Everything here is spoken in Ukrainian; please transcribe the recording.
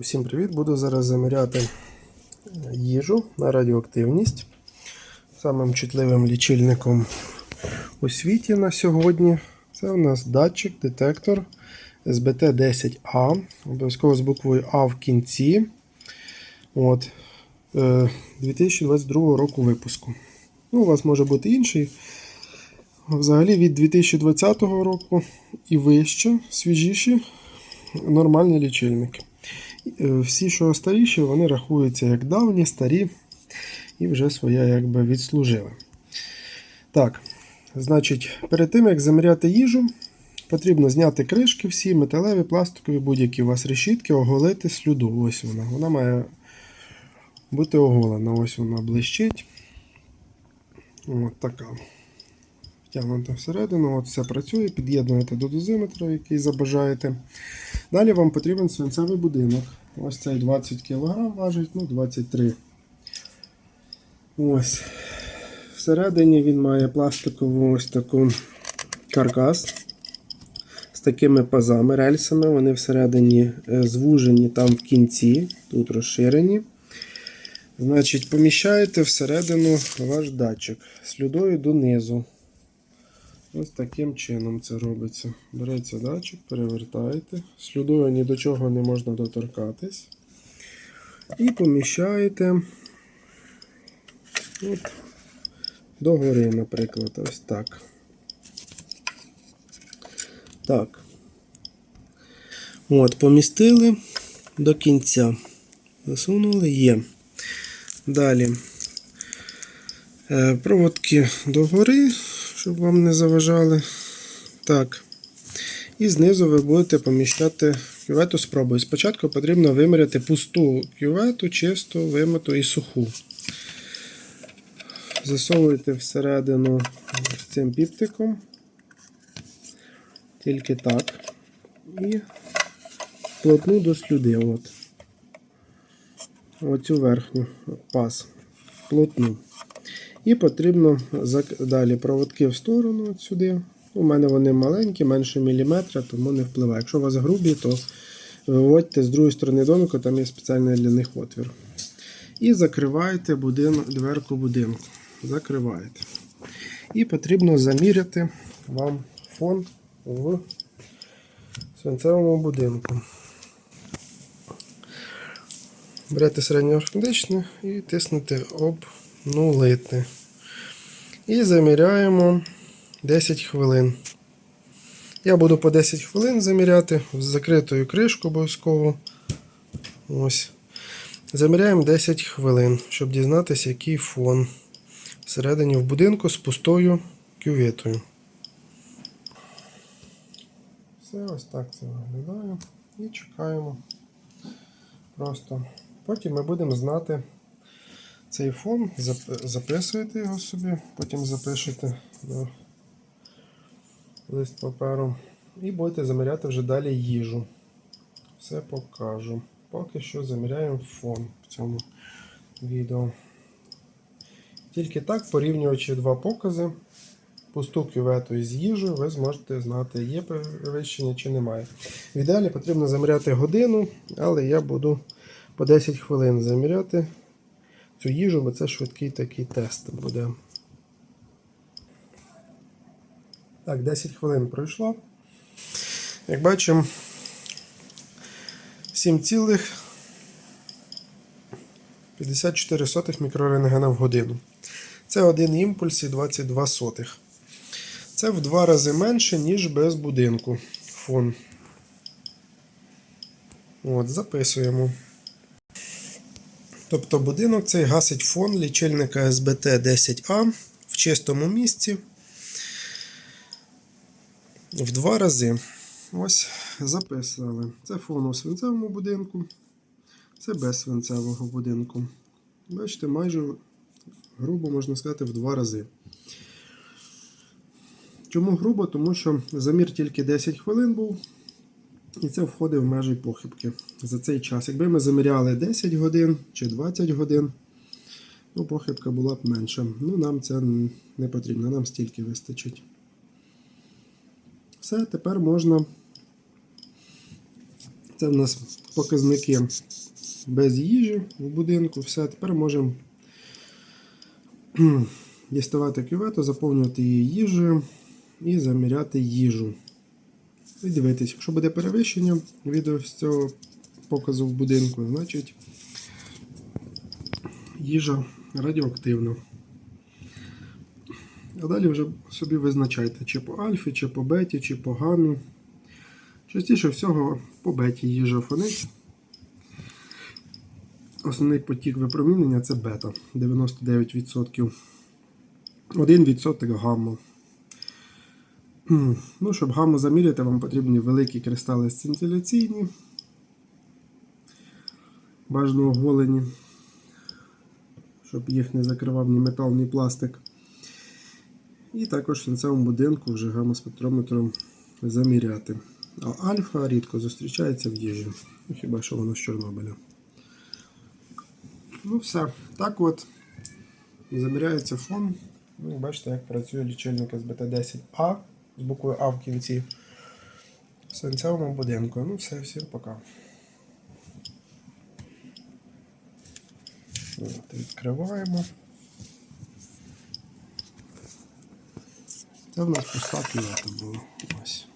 Усім привіт! Буду зараз заміряти е, їжу на радіоактивність. Самим чутливим лічильником у світі на сьогодні. Це у нас датчик, детектор SBT10A, обов'язково з буквою А в кінці. От, е, 2022 року випуску. Ну, у вас може бути інший. Взагалі від 2020 року і вище, свіжіші, нормальні лічильники. Е, Всі, що старіші, вони рахуються як давні, старі і вже своє якби відслужили. Так, значить, перед тим як заміряти їжу, потрібно зняти кришки всі, металеві, пластикові, будь-які у вас решітки, оголити слюду. Ось вона. Вона має бути оголена. Ось вона блищить. От така. Втягнута всередину, от все працює, під'єднуєте до дозиметра, який забажаєте. Далі вам потрібен свинцевий будинок. Ось цей 20 кг важить, ну 23. Ось. Всередині він має пластикову ось таку каркас з такими пазами, рельсами. Вони всередині е, звужені там в кінці, тут розширені. Значить, поміщаєте всередину ваш датчик слюдою донизу. Ось таким чином це робиться. Береться датчик, перевертаєте. Слюдою ні до чого не можна доторкатись. І поміщаєте от, догори, наприклад, ось так. Так. От, помістили до кінця. Засунули є. Далі. Е, Проводки догори, щоб вам не заважали. Так. І знизу ви будете поміщати кювету спробую. Спочатку потрібно виміряти пусту кювету, чисту, вимиту і суху. Засовуєте всередину цим піптиком. Тільки так. І плотну до слюди. От. Оцю верхню паз. Плотну. І потрібно далі проводки в сторону от сюди. У мене вони маленькі, менше міліметра, тому не впливає. Якщо у вас грубі, то виводьте з другої сторони домика, там є спеціальний для них отвір. І закриваєте будинок, дверку будинку. Закриваєте. І потрібно заміряти вам фон в свинцевому будинку. Берете середньоархметичне і тиснете обнулити. І заміряємо 10 хвилин. Я буду по 10 хвилин заміряти з закритою кришкою обов'язково. Ось. Заміряємо 10 хвилин, щоб дізнатися, який фон всередині в будинку з пустою кюветою. Все, ось так це виглядає. І чекаємо. Просто. Потім ми будемо знати цей фон, записуєте його собі, потім запишете на лист паперу і будете заміряти вже далі їжу. Все покажу. Поки що заміряємо фон в цьому відео. Тільки так, порівнюючи два покази, пусту кювету із їжею, ви зможете знати, є перевищення чи немає. В ідеалі потрібно заміряти годину, але я буду по 10 хвилин заміряти цю їжу, бо це швидкий такий тест буде. Так, 10 хвилин пройшло. Як бачимо, 7,54 мікрорентгена в годину. Це один імпульс і 22 сотих. Це в два рази менше, ніж без будинку фон. От, записуємо. Тобто будинок цей гасить фон лічильника СБТ-10А в чистому місці в два рази. Ось записали. Це фон у свинцевому будинку, це без свинцевого будинку. Бачите, майже, грубо можна сказати, в два рази. Чому грубо? Тому що замір тільки 10 хвилин був. І це входить в межі похибки за цей час. Якби ми заміряли 10 годин чи 20 годин, ну, похибка була б менша. Ну, нам це не потрібно, нам стільки вистачить. Все, тепер можна Це в нас показники без їжі в будинку. Все, тепер можемо діставати кювету, заповнювати її їжею і заміряти їжу. І дивитись, якщо буде перевищення від ось цього показу в будинку, значить їжа радіоактивна. А далі вже собі визначайте, чи по альфі, чи по беті, чи по гамі. Частіше всього по беті їжа фонить. Основний потік випромінення це бета 99%. 1% гамма. Ну, щоб гамму заміряти, вам потрібні великі кристали сцинтиляційні, бажано оголені, щоб їх не закривав ні метал, ні пластик. І також в кінцевому будинку вже гамма-спектрометром заміряти. А альфа рідко зустрічається в їжі. Ну, хіба що воно з Чорнобиля. Ну все. Так от заміряється фон. Ну, бачите, як працює лічильник СБТ-10А з буквою А в кінці. В свинцевому будинку. Ну все, всім пока. От, відкриваємо. Це в нас пуста кімната була. Ось.